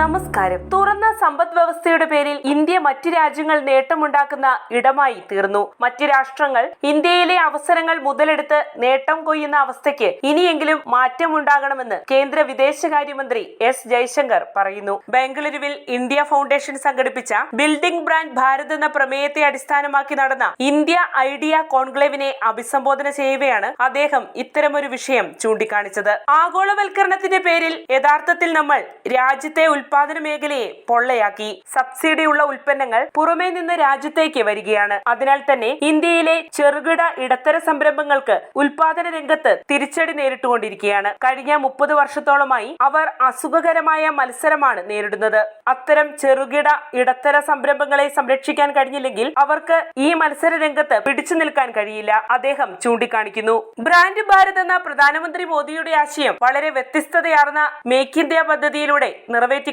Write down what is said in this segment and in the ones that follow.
നമസ്കാരം. തുറന്ന സമ്പദ് വ്യവസ്ഥയുടെ പേരിൽ ഇന്ത്യ മറ്റു രാജ്യങ്ങൾ നേട്ടമുണ്ടാക്കുന്ന ഇടമായി തീർന്നു. മറ്റു രാഷ്ട്രങ്ങൾ ഇന്ത്യയിലെ അവസരങ്ങൾ മുതലെടുത്ത് നേട്ടം കൊയ്യുന്ന അവസ്ഥയ്ക്ക് ഇനിയെങ്കിലും മാറ്റമുണ്ടാകണമെന്ന് കേന്ദ്ര വിദേശകാര്യമന്ത്രി എസ് ജയശങ്കർ പറയുന്നു. ബംഗളൂരുവിൽ ഇന്ത്യ ഫൗണ്ടേഷൻ സംഘടിപ്പിച്ച ബിൽഡിംഗ് ബ്രാൻഡ് ഭാരത് എന്ന പ്രമേയത്തെ അടിസ്ഥാനമാക്കി നടന്ന ഇന്ത്യ ഐഡിയ കോൺക്ലേവിനെ അഭിസംബോധന ചെയ്യവെയാണ് അദ്ദേഹം ഇത്തരമൊരു വിഷയം ചൂണ്ടിക്കാണിച്ചത്. ആഗോളവൽക്കരണത്തിന്റെ പേരിൽ യഥാർത്ഥത്തിൽ നമ്മൾ രാജ്യത്തെ ഉൽപാദന മേഖലയെ പൊള്ളയാക്കി. സബ്സിഡിയുള്ള ഉൽപ്പന്നങ്ങൾ പുറമേ നിന്ന് രാജ്യത്തേക്ക് വരികയാണ്. അതിനാൽ തന്നെ ഇന്ത്യയിലെ ചെറുകിട ഇടത്തര സംരംഭങ്ങൾക്ക് ഉൽപാദന രംഗത്ത് തിരിച്ചടി നേരിട്ടുകൊണ്ടിരിക്കുകയാണ്. കഴിഞ്ഞ മുപ്പത് വർഷത്തോളമായി അവർ അസുഖകരമായ മത്സരമാണ് നേരിടുന്നത്. അത്തരം ചെറുകിട ഇടത്തര സംരംഭങ്ങളെ സംരക്ഷിക്കാൻ കഴിഞ്ഞില്ലെങ്കിൽ അവർക്ക് ഈ മത്സര രംഗത്ത് പിടിച്ചു നിൽക്കാൻ കഴിയില്ല. അദ്ദേഹം ചൂണ്ടിക്കാണിക്കുന്നു. ബ്രാൻഡ് ഭാരത് എന്ന പ്രധാനമന്ത്രി മോദിയുടെ ആശയം വളരെ വ്യത്യസ്തതയാർന്ന മേക്ക് ഇന്ത്യ പദ്ധതിയിലൂടെ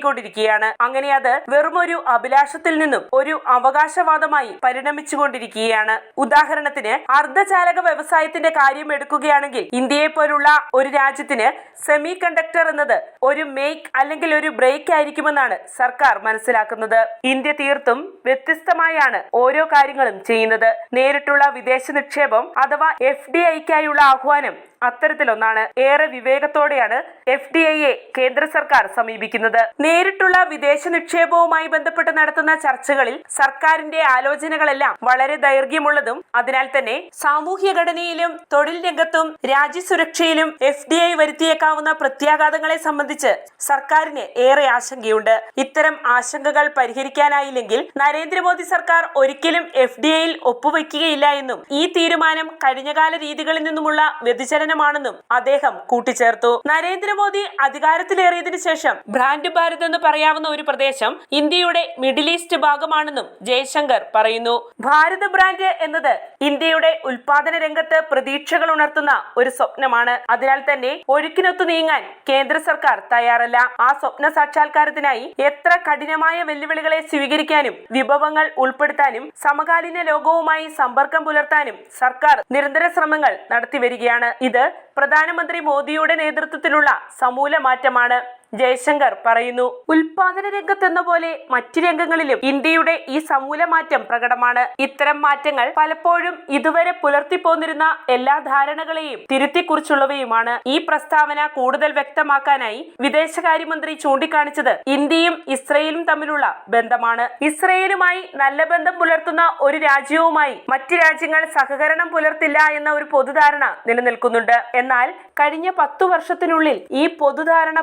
നിറവേറ്റിക്കൊണ്ടിരിക്കുകയാണ് അങ്ങനെ അത് വെറുമൊരു അഭിലാഷത്തിൽ നിന്നും ഒരു അവകാശവാദമായി പരിണമിച്ചുകൊണ്ടിരിക്കുകയാണ്. ഉദാഹരണത്തിന് അർദ്ധചാലക വ്യവസായത്തിന്റെ കാര്യം എടുക്കുകയാണെങ്കിൽ ഇന്ത്യയെ പോലുള്ള ഒരു രാജ്യത്തിന് സെമി കണ്ടക്ടർ എന്നത് ഒരു മേക്ക് അല്ലെങ്കിൽ ഒരു ബ്രേക്ക് ആയിരിക്കുമെന്നാണ് സർക്കാർ മനസ്സിലാക്കുന്നത്. ഇന്ത്യ തീർത്തും വ്യത്യസ്തമായാണ് ഓരോ കാര്യങ്ങളും ചെയ്യുന്നത്. നേരിട്ടുള്ള വിദേശ നിക്ഷേപം അഥവാ എഫ് ഡി ഐക്കായുള്ള ആഹ്വാനം അത്തരത്തിലൊന്നാണ്. ഏറെ വിവേകത്തോടെയാണ് എഫ് ഡി ഐയെ കേന്ദ്ര സർക്കാർ സമീപിക്കുന്നത്. നേരിട്ടുള്ള വിദേശ നിക്ഷേപവുമായി ബന്ധപ്പെട്ട് നടത്തുന്ന ചർച്ചകളിൽ സർക്കാരിന്റെ ആലോചനകളെല്ലാം വളരെ ദൈർഘ്യമുള്ളതും അതിനാൽ തന്നെ സാമൂഹ്യ ഘടനയിലും തൊഴിൽ രംഗത്തും രാജ്യസുരക്ഷയിലും എഫ് ഡി ഐ വരുത്തിയേക്കാവുന്ന പ്രത്യാഘാതങ്ങളെ സംബന്ധിച്ച് സർക്കാരിന് ഏറെ ആശങ്കയുണ്ട്. ഇത്തരം ആശങ്കകൾ പരിഹരിക്കാനായില്ലെങ്കിൽ നരേന്ദ്രമോദി സർക്കാർ ഒരിക്കലും എഫ് ഡി ഐയിൽ ഒപ്പുവയ്ക്കുകയില്ല എന്നും ഈ തീരുമാനം കഴിഞ്ഞകാല രീതികളിൽ നിന്നുമുള്ള വ്യതിചലനമാണെന്നും അദ്ദേഹം കൂട്ടിച്ചേർത്തു. നരേന്ദ്രമോദി അധികാരത്തിലേറിയതിനു ശേഷം ബ്രാൻഡ് ഭാരത് എന്ന് പറയാവുന്ന ഒരു പ്രദേശം ഇന്ത്യയുടെ മിഡിൽ ഈസ്റ്റ് ഭാഗമാണെന്നും ജയശങ്കർ പറയുന്നു. ഭാരത് ബ്രാൻഡ് എന്നത് ഇന്ത്യയുടെ ഉൽപാദന രംഗത്ത് പ്രതീക്ഷകൾ ഉണർത്തുന്ന ഒരു സ്വപ്നമാണ്. അതിനാൽ തന്നെ ഒഴുക്കിനൊത്തു നീങ്ങാൻ കേന്ദ്ര സർക്കാർ തയ്യാറല്ല. ആ സ്വപ്ന സാക്ഷാത്കാരത്തിനായി എത്ര കഠിനമായ വെല്ലുവിളികളെ സ്വീകരിക്കാനും വിഭവങ്ങൾ ഉൾപ്പെടുത്താനും സമകാലീന ലോകവുമായി സമ്പർക്കം പുലർത്താനും സർക്കാർ നിരന്തര ശ്രമങ്ങൾ നടത്തിവരികയാണ്. ഇത് പ്രധാനമന്ത്രി മോദിയുടെ നേതൃത്വത്തിലുള്ള സമൂല മാറ്റമാണ് ജയശങ്കർ പറയുന്നു. ഉൽപാദന രംഗത്തെന്ന പോലെ മറ്റു രംഗങ്ങളിലും ഇന്ത്യയുടെ ഈ സമൂലമാറ്റം പ്രകടമാണ്. ഇത്തരം മാറ്റങ്ങൾ പലപ്പോഴും ഇതുവരെ പുലർത്തിപ്പോന്നിരുന്ന എല്ലാ ധാരണകളെയും തിരുത്തിക്കുറിച്ചുള്ളവയുമാണ്. ഈ പ്രസ്താവന കൂടുതൽ വ്യക്തമാക്കാനായി വിദേശകാര്യമന്ത്രി ചൂണ്ടിക്കാണിച്ചത് ഇന്ത്യയും ഇസ്രയേലും തമ്മിലുള്ള ബന്ധമാണ്. ഇസ്രയേലുമായി നല്ല ബന്ധം പുലർത്തുന്ന ഒരു രാജ്യവുമായി മറ്റ് രാജ്യങ്ങൾ സഹകരണം പുലർത്തില്ല എന്ന ഒരു പൊതുധാരണ നിലനിൽക്കുന്നുണ്ട്. എന്നാൽ കഴിഞ്ഞ പത്തു വർഷത്തിനുള്ളിൽ ഈ പൊതുധാരണ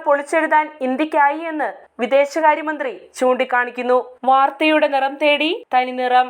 പൊളിച്ചെഴുതാൻ ഇന്ത്യക്കായി എന്ന് വിദേശകാര്യമന്ത്രി ചൂണ്ടിക്കാണിക്കുന്നു. വാർത്തയുടെ നിറം തേടി തനിനിറം